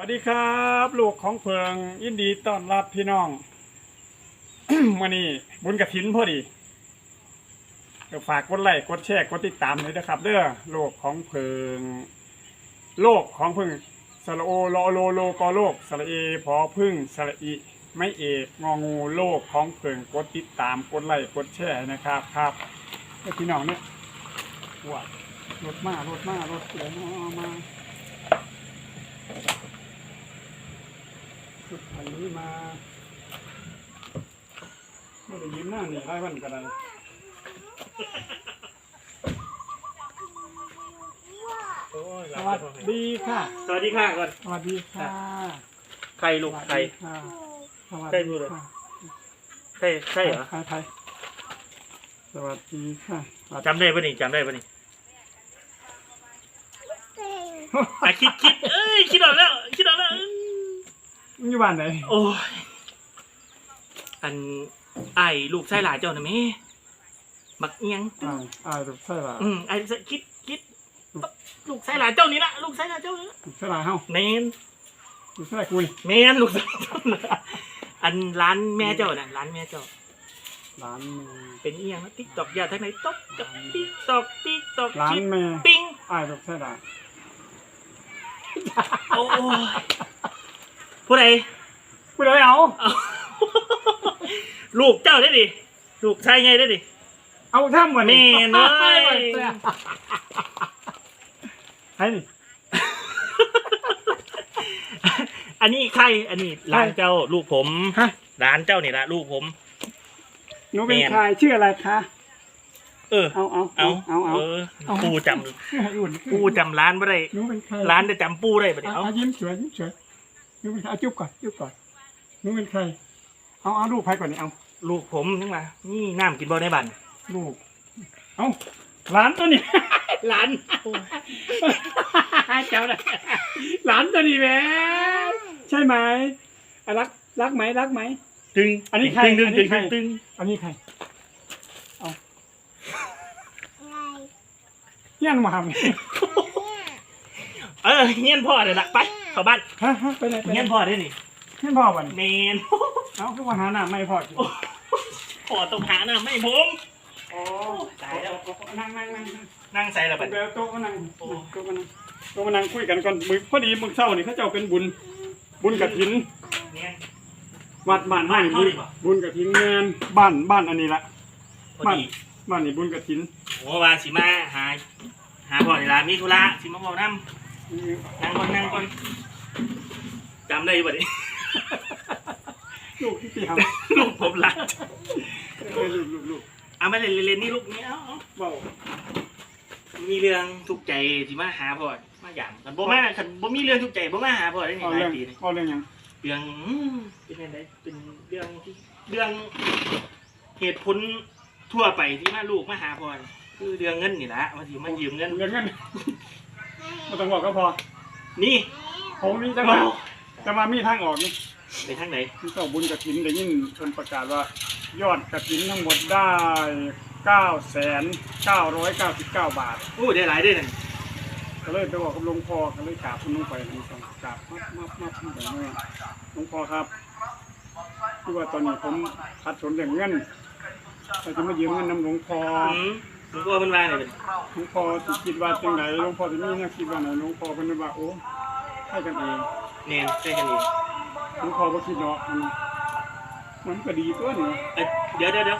สวัสดีครับ ลูกของเพิงยินดีต้อนรับพี่น้อง วันนี้บุญกระถินพอดีฝากกดไลค์กดแชร์กดติดตามเลยนะครับเด้อโลกของเพิง โลกของเพึ่งสระโอลอโลโลกอโลกสระเอพอพึ่งสระอีไม่เอกงองูโลกของเพิงกดติดตามกดไลค์กดแชร์นะครับครับพี่น้องเนี่ยว้ารถมารถมารถเสียมามา ชุดอันนี้ มาไม่ได้ยิ้มหน้านี่ไล่วันกันเลยสวัสดีค่ะสวัสดีค่ะก่อน สวัสดีค่ะใครลูกใคร สวัสใครดีพูดเลยค่ะใช่ใช่เหรอใครใครสวัสดีค่ะสวัสดีจำได้ปะนี่จำได้ปะนี่อะคิดคิดเอ้ยคิดออกแล้วคิด ออกแล้วมึงอยู่บ้านไหนโอ้ย อันไอ้ลูกไส้หลาเจ้าน่ะแม่บักเอียง อ่าอ่าถูกใช่ป่ะอืมไอ้คิดคิด ลูกไส้หลาเจ้านี่ละลูกไส้หลาเจ้านี่ละถูกใช่ป่ะเฮ้าแมนถูกใช่กูนี่แมนลูกไส้เจ้าน่ะอันร้านแม่เจ้าน่ะร้านแม่เจ้า ร้านแม่เป็นเอียงติ๊กตอกอย่าทั้งไหนต๊อกต๊อกติ๊กตอกติ๊กตอกร้านคิดแม่ปิ้งอ่าถูกใช่ป่ะโอ้ย ผู้ใดกูเลยเอา เอา ลูกเจ้าได้ดิลูกชายไงได้ดิ เอาท่ามวันนี้แม่นเอ้ยให้นี่ อันนี้ใครอันนี้ร้านเจ้าลูกผมฮะร้านเจ้านี่ละลูกผม หนูเป็นแม่นใครชื่ออะไรคะ เออ เอาเอาเอาเอาเอา เออเอา ปูจอุ่นำปูจำร้านไม่ได้หนูเป็นใครร้านจะจำปูได้ปะเนี่ยเอาเอาเอายิ้มสวยยิ้มสวย หนูเป็นเอาจุ๊บก่อนจุ๊บก่อนหนูเป็นใคร เอาเอาลูกใครก่อนนี่เอาลูกผมนี่มานี่น้ำกินบ่ในบ้านลูก เอาหลานตัวนี้ หลานเจ้าเลยหลานตัวนี้แหมใช่ไหมอะรักรักไหมรักไหม ตึงอันนี้ใครตึงอันนี้ตึงใคร ตึงตึงอันนี้ใครเอาเยี่ยนมาทำเออเงี้ยนพ่อเดี๋ยวละไป เข้าบ้านฮะฮะไปไหนไปไหนเงี้ยนพ่อได้นี่เงี้ยนพ่อวันเมนเอาคือว่าหาหน้าไม่พอกินพ่อต้องหาหน้าไม่ผมโอ้ตายแล้วนั่งนั่งนั่งนั่งนั่งใส่ละไปบัดเอาโต๊ะมานั่งโต๊ะมานั่งโต๊ะมานั่งคุยกันก่อนมือพอดีมึงเศร้านี่เขาเจ้าเป็นบุญ บุญกระถินเนี่ยวัดบ้านให้บ้านเขาบุญดีกว่าบุญกระถินงานบ้านบ้านอันนี้ละพอบ้านดีบ้านนี่บุญกระถินโอ้ว่าสิมาหาหาพ่อในร้านมีธุระสิมาพ่อน้ำ นั่งก่อนนั่งก่อนจำได้ป่ะดิลูกที่ตีหลูกผมรักำเออลูกลูกลูกเอามาเล่นเล่นนี่ลูกนี่เอาเอาเบามีเรื่องทุกข์ใจสิมาหาพ่อมาหยามกันบ่มาคันบ่มีเรื่องทุกข์ใจบ่มาหาพ่อได้นี่เอาหลาเรื่ยองปีเลยเอาเรื่องหยังเรื่องอืมเป็นยังไงเป็นเรื่องที่เรื่องเหตุผลทั่วไปที่มาลูกมาหาพ่อนี่คือเรื่องเงินนี่ละว่าสิมายืมเงินเรื่องเงิน ไม่ต้องบอกก็พอนี่ผมนี่จะมาจะมามีทางออกนี่ไปทางไหนที่เจ้าบุญกระถินได้ยินคนประกาศว่ายอดกระถินทั้งหมดได้เก้าแสนเก้าร้อยเก้าสิบเก้าบาทโอ้ได้หลายเด้อนั่นก็เลยไปบอกกับหลวงพ่อก็เลยกราบคุณลุงไปนะครักราบมับมับมับมับไปเลยหลวงพ่อครับคือว่าตอนนี้ผมขัดสนเรื่องเงินเราจะมายืมเงินนำหลวงพ่ออืม หลวงพ่อเพิ่นว่าไงเป็นหลวงพ่อสิคิดว่าจังไหนหลวงพ่อจะมีแนวคิดว่าไหนหลวงพ่อเป็นว่าโอ้ให้กันเองแน่นใช่กันเองหลวงพ่อบ่คิดเนาะมันมันก็ดีตัวนี่เอ้ยเดี๋ยวเดี๋ยวเดี๋ยว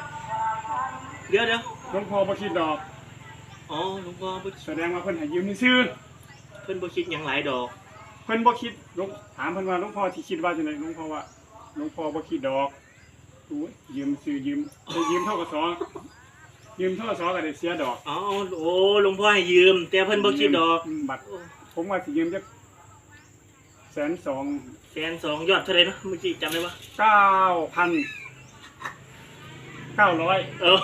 เดี๋ยวเดี๋ยวหลวงพ่อบ่คิดดอก อ๋อหลวงพ่อบ่แสดงว่าเพิ่นให้ยืมซื่อเพิ่นบ่คิดหยังหลายดอกเพิ่นบ่คิดหลวงถามเพิ่นว่าหลวงพ่อที่คิดว่าจังไดหลวงพ่อว่าหลวงพ่อบ่คิดดอกโอ้ยยืมซื้อยืมได้ยืมเท่ากับสอง ยืมเท่ากับสองก็ได้เสียดอกอ๋อโอ้หลวงพ่อให้ยืม แต่เพิ่นบ่คิดดอกมบัตรผมว่าสิยืมจักแสนสองแสนสองยอดเท่าไหร่เนาะเมื่อกี้จำได้ปะเก้าพันเก้าร้อยเออ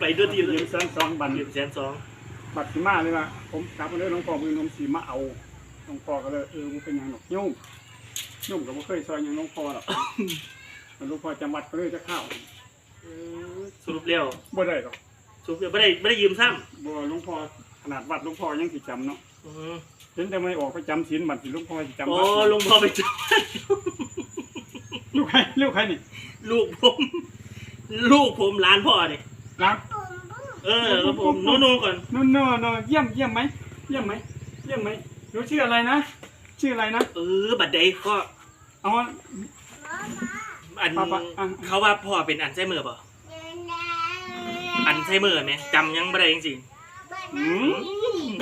ไปด้วยทีเลยืยมแสนสองบัตรยืมแสนสองบัตรสิมาเลยว่าผมกลับมาเลยหลวงพ่อมือหลวงสีมาเอาหลวงพ่อก็เลยเออมันเป็นหยังหรอกโยุ่งยุ่งก็บ่เคยซอยหยังหลวงพ่อหรอกหลวงพ่อจำวัดก็เลยจะเข้าเออสรุปแล้วบ่ได้หรอกสรุปแล้วไม่ได้ไม่ได้ยืมซ้บ่หลวงพ่อขนาดวัดหลวงพ่อยังสิจำเนาะำอืมเห็นแต่ไม่ออกไปจำศีลบัตรสิลูกพ่อสิจำโอ้วัดลุงพ่อไปเจอลูกใครลูกใครนี่ลูกผม ลูกผมร้านพ่อเนี่ยรักเออครับผมโนโนก่อนโน่นโน่นโน่นเยี่ยมเยี่ยมไหมเยี่ยมไหมเยี่ยมไหมหนูชื่ออะไรนะ ชื่ออะไรนะ เออบัดใดก็เอา อันป้าป้าอะเขาว่าพ่อเป็นอันไซเมอร์ป่ะอันไซเมอร์ไหมจำยังไม่ได้จริงอืม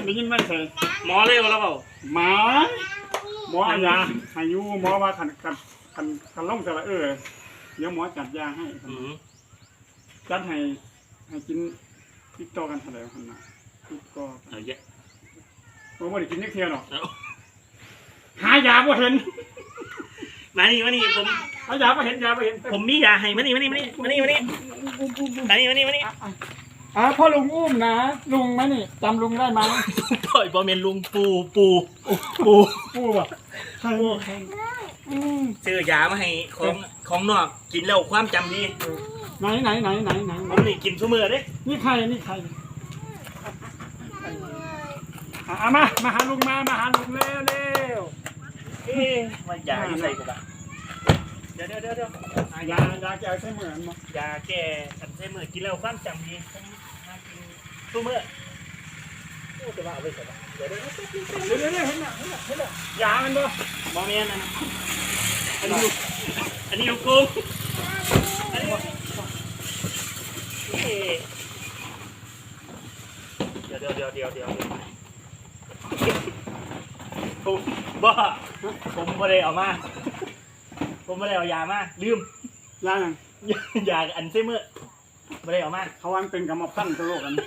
ได้ยินไหมใส่ๆหมอเลยว่าเราเปล่าหมาหมออายาอายุหมอว่าขันขันขันขันล่องจะละเออเดี๋ยวหมอจัดยาให้อืมจัดให้ให้กินติดต่อกันเท่าไหร่คนน่ะติดต่อกันเอาเยอะผมไม่ได้กินนักเที่ยวหรอกเอาหายาบ่เห็น มานี่มานี่ผมหายาบ่เห็นยาบ่เห็นผมมียาให้มานี่มานี่มานี่มานี่มานี่มานี่มานี่มานี่อ่าพ่อลุงอุ้มนะลุงไหมนี่จำลุงได้ไหมพ่อยบอมเมนลุงปูปูปูปูบ่ใครใครอืมซื้อยามาให้ของของนอกกินแล้วความจำดีไหนไหนไหนไหนไหนผมนี่กินทุกมื้อเด้นี่ใครนี่ใครอะเอามามาหาลุงมามาหาลุงเร็วเร็ว เอ๊ะว่ายาอยู่ใส่กูละเดี๋ยวเดี๋ยวเดี๋ยวเดี๋ยวอะยายาแก้ใช้เหมือนมั้งยาแก้อันไซเมอร์กินแล้วความจำดีผมหากินทุกมื้อโอ้แต่ว่าเอาไว้ใส่ละเดี๋ยวเดี๋ยวเดี๋ยวเดี๋ยวเดี๋ยวเดี๋ยวเห็นหนัเห็นหนัเห็นหนัยามันบ่บอมเมนนะอันนี้ลูกอันนี้ลูกกุ้งอันนี้เอ๊ะเดี๋ยวเดี๋ยวเดี๋ยวเดี๋ยวเดี๋ยวผม บ้าผมไม่ได้เอามา ผมไม่ได้เอายามาลืมยาหยังยาอันไซเมอร์ไม่ได้เอามาเขาวันเป็นกรรมพันธุ์ตัวโลกอันนี้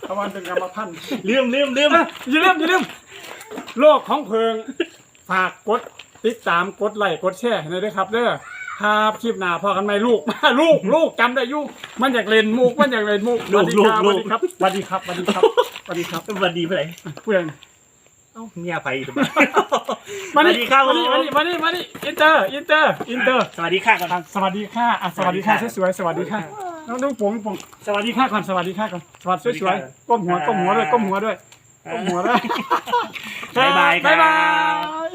เขาวันเป็นกรรมพันธุ์ลืมลืมลืมเอ้ยอย่าลืมอย่าลืมโลกของเพิงฝากกดติดตามกดไลค์กดแชร์ให้หน่อยด้วยครับเด้อครับคลิปหน้าพอกันไหมลูกลูกลูกจำได้อยุมันอยากเล่นมุกมันอยากเล่นมุกสวัสดีครับสวัสดีครับสวัสดีครับสวัสดีครับสวัสดีครับสวัสดีเพื่อนเพื่อนเอ้าเมียไปถูกไหมมาสวันี่สดีครับมานี่มานี่มานี่มานี่อินเตอร์อินเตอร์อินเตอร์สวัสดีค่ะก่อนอะสวัสดีค่ะอะสวัสดีค่ะสวยๆสวัสดีค่ะน้องน้องปุ๋งปุ๋งสวัสดีค่ะก่อนสวัสดีค่ะก่อนสวัสดีสวยๆก้มหัวก้มหัวด้วยก้มหัวด้วยก้มหัวด้วยบ๊ายบายครับ บ๊ายบาย